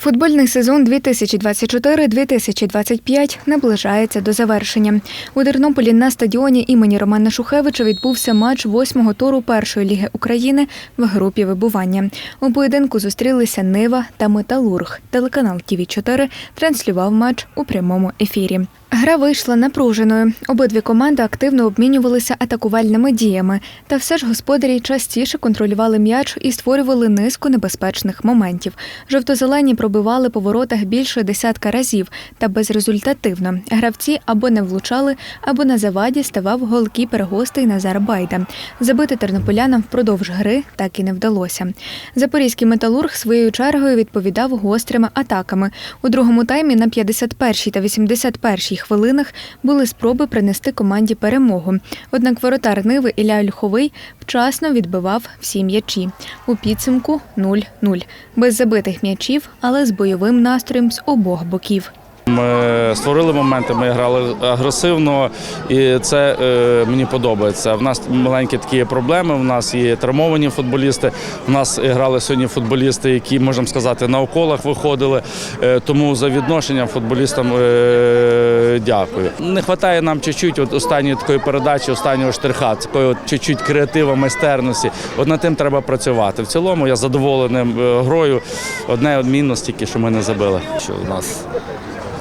Футбольний сезон 2024-2025 наближається до завершення. У Тернополі на стадіоні імені Романа Шухевича відбувся матч восьмого туру першої ліги України в групі вибування. У поєдинку зустрілися Нива та Металург. Телеканал ТІВІ 4 транслював матч у прямому ефірі. Гра вийшла напруженою. Обидві команди активно обмінювалися атакувальними діями, та все ж господарі частіше контролювали м'яч і створювали низку небезпечних моментів. Жовто-зелені пробивали по воротах більше десятка разів, та безрезультативно. Гравці або не влучали, або на заваді ставав голкіпер гостей Назар Байда. Забити тернополянам впродовж гри так і не вдалося. Запорізький металург своєю чергою відповідав гострими атаками. У другому таймі на 51-й та 81-й хвилинах були спроби принести команді перемогу. Однак воротар Ниви Ілля Ольховий вчасно відбивав всі м'ячі. У підсумку 0-0. Без забитих м'ячів, але з бойовим настроєм з обох боків. Ми створили моменти, ми грали агресивно, і це е, мені подобається. В нас маленькі такі проблеми. У нас є травмовані футболісти. У нас грали сьогодні футболісти, які можемо сказати на околах виходили. Е, тому за відношенням футболістам е, дякую. Не вистачає нам чуть-чуть от останньої такої передачі, останнього штриха, такої от чуть-чуть креатива, майстерності. От над тим треба працювати. В цілому я задоволений е, грою. Одне мінус тільки, що ми не забили. що у нас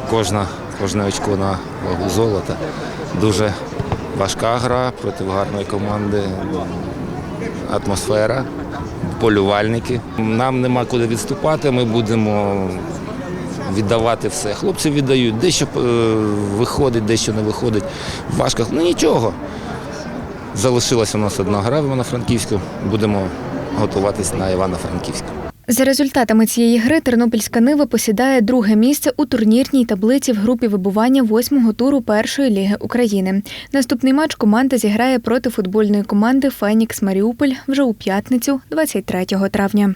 кожна, кожне очко на вагу золота. Дуже важка гра проти гарної команди, атмосфера, полювальники. Нам нема куди відступати, ми будемо віддавати все. Хлопці віддають, дещо е, виходить, дещо не виходить. Важко, ну нічого. Залишилася у нас одна гра в Івано-Франківську. Будемо готуватись на Івано-Франківську. За результатами цієї гри Тернопільська Нива посідає друге місце у турнірній таблиці в групі вибування восьмого туру першої ліги України. Наступний матч команда зіграє проти футбольної команди Фенікс Маріуполь вже у п'ятницю, 23 травня.